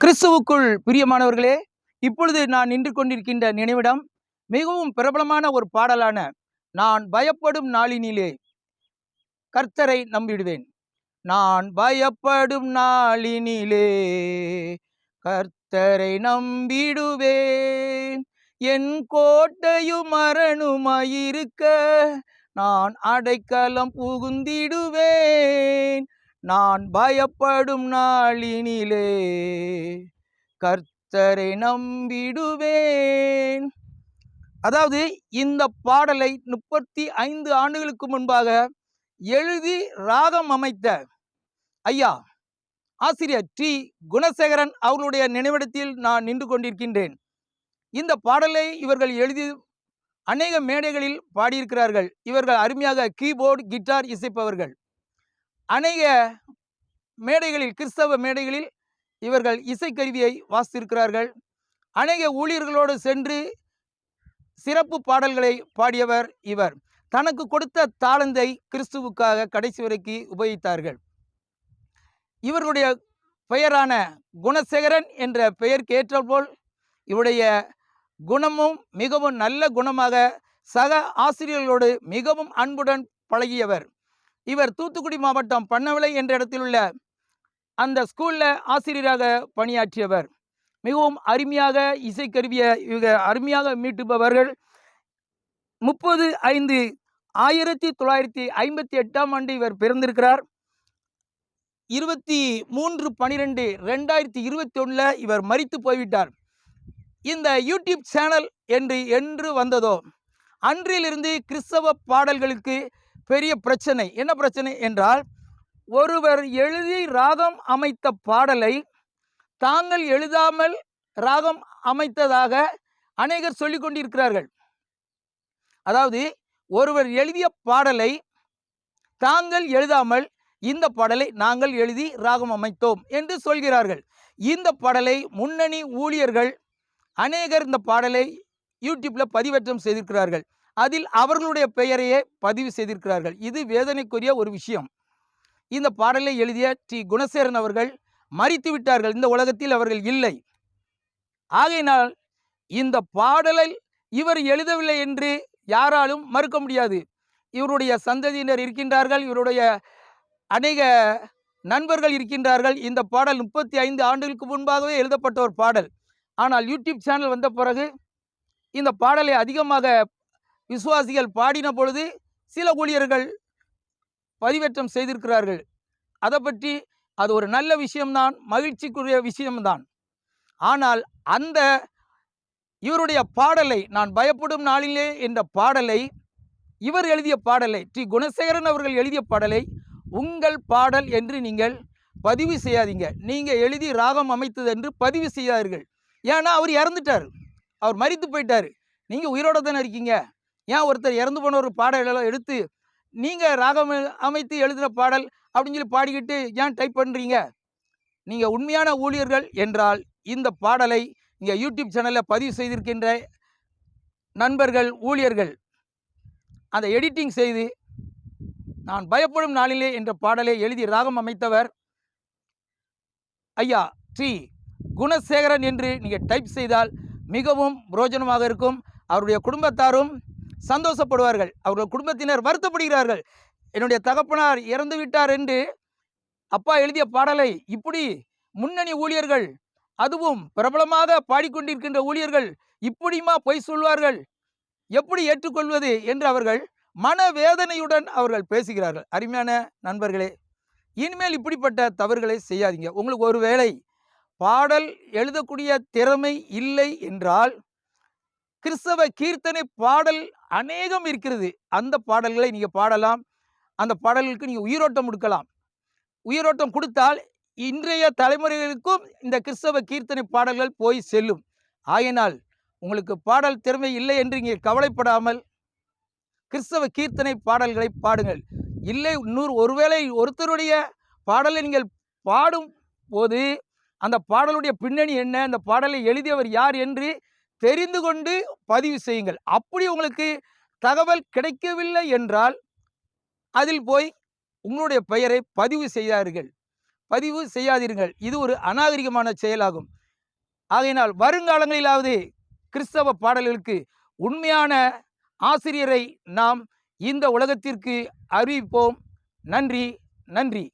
கிறிஸ்துவுக்குள் பிரியமானவர்களே இப்பொழுது நான் நின்று கொண்டிருக்கின்ற நினைவிடம் மிகவும் பிரபலமான ஒரு பாடலான நான் பயப்படும் நாளினிலே கர்த்தரை நம்பிடுவேன் நான் பயப்படும் நாளினிலே கர்த்தரை நம்பிடுவேன். என் கோட்டையும் மரணுமாயிருக்க நான் அடைக்கலம் புகுந்திடுவேன். நான் பயப்படும் நாளினிலே கர்த்தரை நம்பிடுவேன். அதாவது இந்த பாடலை முப்பத்தி ஐந்து ஆண்டுகளுக்கு முன்பாக எழுதி ராகம் அமைத்த ஐயா ஆசிரியர் டி. குணசேகரன் அவர்களுடைய நினைவிடத்தில் நான் நின்று கொண்டிருக்கின்றேன். இந்த பாடலை இவர்கள் எழுதி அநேக மேடைகளில் பாடியிருக்கிறார்கள். இவர்கள் அருமையாக கீபோர்டு கிட்டார் இசைப்பவர்கள். அநேக மேடைகளில் கிறிஸ்தவ மேடைகளில் இவர்கள் இசைக்கருவியை வாசித்திருக்கிறார்கள். அநேக ஊழியர்களோடு சென்று சிறப்பு பாடல்களை பாடியவர் இவர். தனக்கு கொடுத்த தாளந்தை கிறிஸ்துவுக்காக கடைசி வரைக்கு உபயோகித்தார்கள். இவருடைய பெயரான குணசேகரன் என்ற பெயருக்கு ஏற்றபோல் இவருடைய குணமும் மிகவும் நல்ல குணமாக சக ஆசிரியர்களோடு மிகவும் அன்புடன் பழகியவர். இவர் தூத்துக்குடி மாவட்டம் பண்ணவிளை என்ற இடத்தில் உள்ள அந்த ஸ்கூலில் ஆசிரியராக பணியாற்றியவர். மிகவும் அருமையாக இசைக்கருவியை இவங்க அருமையாக மீட்டுபவர்கள். முப்பது ஐந்து ஆயிரத்தி தொள்ளாயிரத்தி ஐம்பத்தி எட்டாம் ஆண்டு இவர் பிறந்திருக்கிறார். இருபத்தி மூன்று பனிரெண்டு ரெண்டாயிரத்தி இருபத்தி ஒன்றில் இவர் மறித்து போய்விட்டார். இந்த யூடியூப் சேனல் என்று என்று வந்ததோ அன்றிலிருந்து கிறிஸ்தவ பாடல்களுக்கு பெரிய பிரச்சனை. என்ன பிரச்சனை என்றால் ஒருவர் எழுதி ராகம் அமைத்த பாடலை தாங்கள் எழுதாமல் ராகம் அமைத்ததாக அநேகர் சொல்லிக் கொண்டிருக்கிறார்கள். அதாவது ஒருவர் எழுதிய பாடலை தாங்கள் எழுதாமல் இந்த பாடலை நாங்கள் எழுதி ராகம் அமைத்தோம் என்று சொல்கிறார்கள். இந்த பாடலை முன்னணி ஊழியர்கள் அநேகர் இந்த பாடலை யூடியூப்பில் பதிவேற்றம் செய்திருக்கிறார்கள். அதில் அவர்களுடைய பெயரையே பதிவு செய்திருக்கிறார்கள். இது வேதனைக்குரிய ஒரு விஷயம். இந்த பாடலை எழுதிய டி. குணசேரன் அவர்கள் மறித்து விட்டார்கள். இந்த உலகத்தில் அவர்கள் இல்லை. ஆகையினால் இந்த பாடலை இவர் எழுதவில்லை என்று யாராலும் மறுக்க முடியாது. இவருடைய சந்ததியினர் இருக்கின்றார்கள். இவருடைய அநேக நண்பர்கள் இருக்கின்றார்கள். இந்த பாடல் முப்பத்தி ஐந்து ஆண்டுகளுக்கு முன்பாகவே எழுதப்பட்ட ஒரு பாடல். ஆனால் யூடியூப் சேனல் வந்த பிறகு இந்த பாடலை அதிகமாக விசுவாசிகள் பாடின பொழுது சில ஊழியர்கள் பதிவேற்றம் செய்திருக்கிறார்கள். அதை பற்றி அது ஒரு நல்ல விஷயம்தான் மகிழ்ச்சிக்குரிய விஷயம்தான். ஆனால் அந்த இவருடைய பாடலை நான் பயப்படும் நாளிலே என்ற பாடலை இவர் எழுதிய பாடலை டி. குணசேகரன் அவர்கள் எழுதிய பாடலை உங்கள் பாடல் என்று நீங்கள் பதிவு செய்யாதீங்க. நீங்கள் எழுதி ராகம் அமைத்தது என்று பதிவு செய்யாதீர்கள். ஏன்னா அவர் இறந்துட்டார். அவர் மறித்து போயிட்டார். நீங்கள் உயிரோடு தானே இருக்கீங்க. ஏன் ஒருத்தர் இறந்து போன ஒரு பாடலெல்லாம் எடுத்து நீங்கள் ராகம் அமைத்து எழுதின பாடல் அப்படின்னு சொல்லி பாடிக்கிட்டு ஏன் டைப் பண்ணுறீங்க நீங்கள் உண்மையான ஊழியர்கள் என்றால் இந்த பாடலை இங்கே யூடியூப் சேனலில் பதிவு செய்திருக்கின்ற நண்பர்கள் ஊழியர்கள் அந்த எடிட்டிங் செய்து நான் பயப்படும் நாளிலே என்ற பாடலை எழுதி ராகம் அமைத்தவர் ஐயா ஸ்ரீ குணசேகரன் என்று நீங்கள் டைப் செய்தால் மிகவும் புரோஜனமாக இருக்கும். அவருடைய குடும்பத்தாரும் சந்தோஷப்படுவார்கள். அவர்கள் குடும்பத்தினர் வருத்தப்படுகிறார்கள். என்னுடைய தகப்பனார் இறந்து விட்டார் என்று அப்பா எழுதிய பாடலை இப்படி முன்னணி ஊழியர்கள் அதுவும் பிரபலமாக பாடிக்கொண்டிருக்கின்ற ஊழியர்கள் இப்படியுமா பொய் சொல்வார்கள்? எப்படி ஏற்றுக்கொள்வது என்று அவர்கள் மனவேதனையுடன் அவர்கள் பேசுகிறார்கள். அருமையான நண்பர்களே இனிமேல் இப்படிப்பட்ட தவறுகளை செய்யாதீங்க. உங்களுக்கு ஒரு வேளை பாடல் எழுதக்கூடிய திறமை இல்லை என்றால் கிறிஸ்தவ கீர்த்தனை பாடல் அநேகம் இருக்கிறது. அந்த பாடல்களை நீங்கள் பாடலாம். அந்த பாடல்களுக்கு நீங்கள் உயிரோட்டம் கொடுக்கலாம். உயிரோட்டம் கொடுத்தால் இன்றைய தலைமுறைகளுக்கும் இந்த கிறிஸ்தவ கீர்த்தனை பாடல்கள் போய் செல்லும். ஆயினால் உங்களுக்கு பாடல் திறமை இல்லை என்று நீங்கள் கவலைப்படாமல் கிறிஸ்தவ கீர்த்தனை பாடல்களை பாடுங்கள். இல்லை இன்னொரு ஒருவேளை ஒருத்தருடைய பாடலை நீங்கள் பாடும் போது அந்த பாடலுடைய பின்னணி என்ன? அந்த பாடலை எழுதியவர் யார் என்று தெரிந்து கொண்டு பதிவு செய்யுங்கள். அப்படி உங்களுக்கு தகவல் கிடைக்கவில்லை என்றால் அதில் போய் உங்களுடைய பெயரை பதிவு செய்தார்கள். பதிவு செய்யாதீர்கள். இது ஒரு அநாகரிகமான செயலாகும். ஆகையினால் வருங்காலங்களிலாவது கிறிஸ்தவ பாடல்களுக்கு உண்மையான ஆசிரியரை நாம் இந்த உலகத்திற்கு அறிவிப்போம். நன்றி நன்றி.